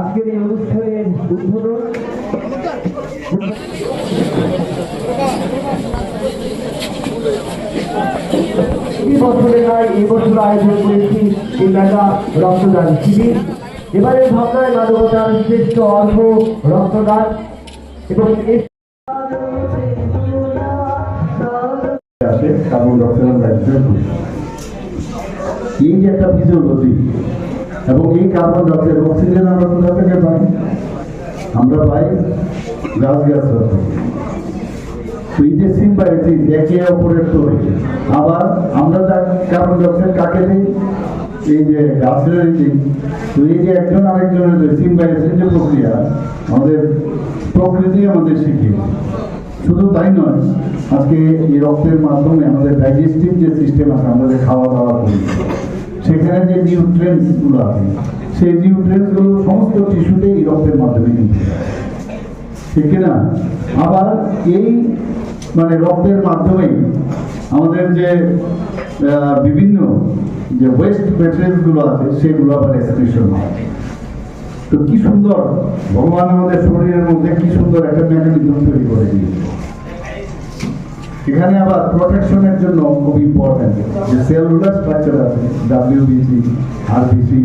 আজকের এই অনুষ্ঠানের উদ্বোধন। এই বছরে নয় এই বছর আয়োজন করেছি এই মেগা রক্তদান শিবির। এবারে ভাবনায় মানবতার শ্রেষ্ঠ অর্থ রক্তদান এবং এই কার্বন ডাইঅক্সাইড এই যে একটা ফিজিওলজি এবং এই কার্বন ডাইঅক্সাইড অক্সিজেন আমরা কোথা থেকে পাই? আমরা পাই গাছ গাছ এই যে একে অপরের আবার আমরা যা কার্বন ডাইঅক্সাইড কাকে দিই? এই যে গাছের দিই। তো এই যে একজন আরেকজনের যে যে প্রক্রিয়া, আমাদের প্রকৃতি আমাদের শিখিয়েছে শুধু তাই নয়, আজকে এই রক্তের মাধ্যমে আমাদের ডাইজেস্টিভ যে সিস্টেম আছে, আমাদের খাওয়া দাওয়া করি। সেখানে যে নিউট্রেন্টসগুলো আছে, সেই নিউট্রেন্টসগুলো সমস্ত টিস্যুতে এই রক্তের মাধ্যমে কিন্তু। ঠিক কিনা? আবার এই মানে রক্তের মাধ্যমে আমাদের যে বিভিন্ন যে ওয়েস্ট মেটেরিয়ালগুলো আছে, সেগুলো আবার এক্সক্রিশন হয়। তো কি সুন্দর, ভগবান আমাদের শরীরের মধ্যে কি সুন্দর একটা মেকানিজম তৈরি করে দিয়েছে। এখানে আবার প্রোটেকশনের জন্য খুব ইম্পর্টেন্ট যে সেলুলার স্ট্রাকচার আছে ডাব্লিউবিসি আরবিসি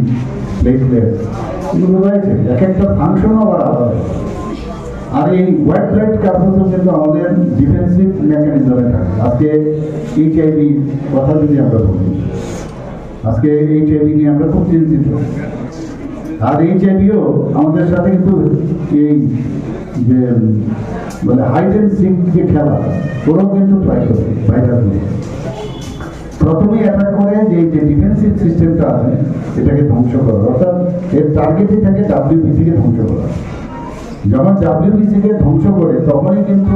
প্লেটলেট রয়েছে। এক একটা ফাংশন আবার আলাদা আর এই হোয়াইট ব্লাড কার্বনও কিন্তু আমাদের ডিফেন্সিভ মেকানিজমে থাকে। আজকে এইচআইভি কথা যদি আমরা বলি, আজকে এইচআইভি নিয়ে আমরা খুব চিন্তিত। আর এইচআইভিও আমাদের সাথে কিন্তু এই যে মানে হাইড অ্যান্ড খেলা ওরাও কিন্তু ট্রাই করে প্রথমেই অ্যাটাক করে যে যে ডিফেন্সিভ সিস্টেমটা আছে, এটাকে ধ্বংস করা। অর্থাৎ এর টার্গেটই থাকে ডাব্লিউবিসিকে ধ্বংস করা। যখন ডাব্লিউবিসিকে ধ্বংস করে, তখনই কিন্তু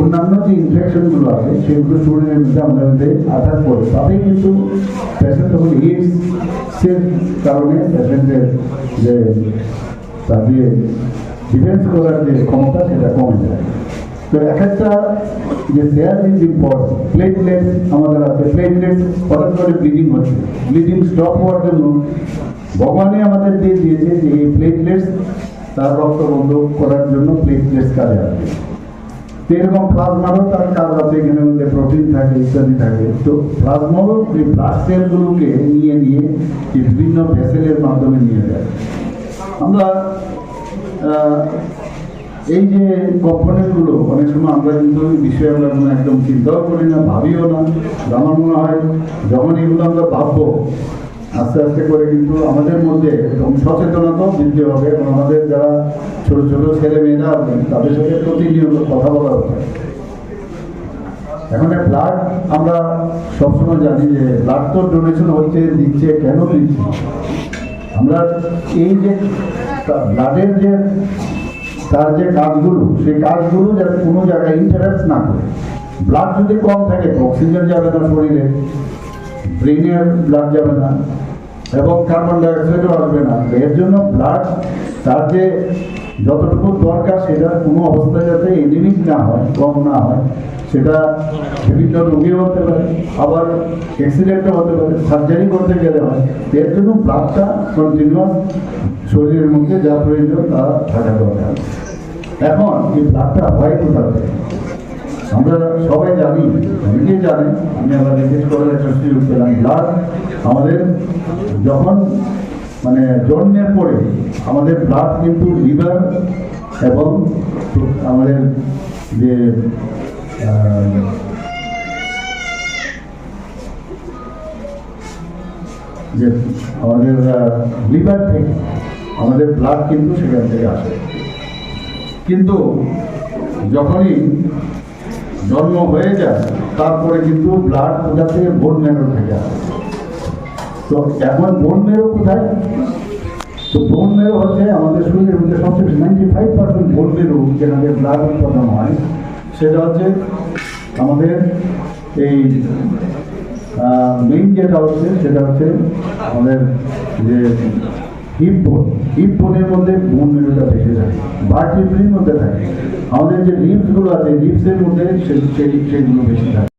অন্যান্য যে ইনফেকশনগুলো আছে, সেগুলো শরীরের মধ্যে আমাদের মধ্যে আঘাত করে, তাতেই কিন্তু পেশেন্ট তখন এইডসের কারণে পেশেন্টের যে ডিফেন্স করার যে ক্ষমতা সেটা কমে যায়। তো এক একটা যে সেল ইজ ইম্পর্টেন্ট প্লেটলেট আমাদের আছে প্লেটলেট হঠাৎ করে ব্লিডিং হচ্ছে। ব্লিডিং স্টপ হওয়ার জন্য ভগবানই আমাদের দিয়ে দিয়েছে যে এই প্লেটলেটস তার রক্ত বন্ধ করার জন্য প্লেটলেটস কাজে আসবে। এরকম প্লাজমারও তার কাজ আছে, এখানে মধ্যে প্রোটিন থাকে, ইত্যাদি থাকে। তো প্লাজমারও এই ব্লাড সেলগুলোকে নিয়ে নিয়ে বিভিন্ন ভেসেলের মাধ্যমে নিয়ে যায়। আমরা এই যে কম্পোনেন্টগুলো অনেক সময় আমরা কিন্তু বিষয়ে আমরা কোনো একদম চিন্তাও করি না, ভাবিও না। আমার মনে হয় যখন এগুলো আমরা ভাববো, আস্তে আস্তে করে কিন্তু আমাদের মধ্যে সচেতনতাও বৃদ্ধি হবে এবং আমাদের যারা ছোট ছোট ছেলে মেয়েরা আছেন, তাদের সাথে প্রতিনিয়ত কথা বলা উচিত। এখন ব্লাড আমরা সবসময় জানি যে ব্লাড তো ডোনেশন হচ্ছে, দিচ্ছে, কেন দিচ্ছে? আমরা এই যে ব্লাডের যে, তার যে কাজগুলো, সেই কাজগুলো যাতে কোনো জায়গায় ইন্টারাপ্ট না করে। ব্লাড যদি কম থাকে অক্সিজেন যাবে না শরীরে ব্রেনের ব্লাড যাবে না, এবং কার্বন ডাইঅক্সাইডও আসবে না। এর জন্য ব্লাড তার যে যতটুকু দরকার, সেটা কোনো অবস্থায় যাতে এনিমিক না হয়, কম না হয়। সেটা বিভিন্ন রোগীও হতে পারে, আবার অ্যাক্সিডেন্টও হতে পারে সার্জারি করতে গেলে হয়। এর জন্য ব্লাডটা কন্টিনিউয়াস শরীরের মধ্যে যা প্রয়োজন তা থাকা দরকার। এখন এই ব্লাডটা হয় কোথা থেকে? আমরা সবাই জানি অনেকেই জানেন, আমি আবার রিপিট করার একটা সুযোগ পেলাম। ব্লাড আমাদের যখন মানে জন্মের পরে আমাদের ব্লাড কিন্তু লিভার এবং আমাদের যে যে আমাদের লিভার থেকে আমাদের ব্লাড কিন্তু সেখান থেকে আসে। কিন্তু যখনই জন্ম হয়ে যায়, তারপরে কিন্তু ব্লাড কোথা থেকে বোন মেরো থেকে আসে। তো এখন বোন মেরো কোথায়? তো বোন মেরু হচ্ছে আমাদের শরীরের মধ্যে সবচেয়ে নাইনটি ফাইভ পার্সেন্ট বোন মেরু যেখানে ব্লাড উৎপাদন হয়। সেটা হচ্ছে আমাদের এই মেইন যেটা হচ্ছে, সেটা হচ্ছে আমাদের যে হিপ বোন মধ্যে বোন মেরুটা বেশি থাকে ভার্টিব্রির মধ্যে থাকে। আমাদের যে লিপসগুলো আছে লিপসের মধ্যে সেগুলো বেশি থাকে।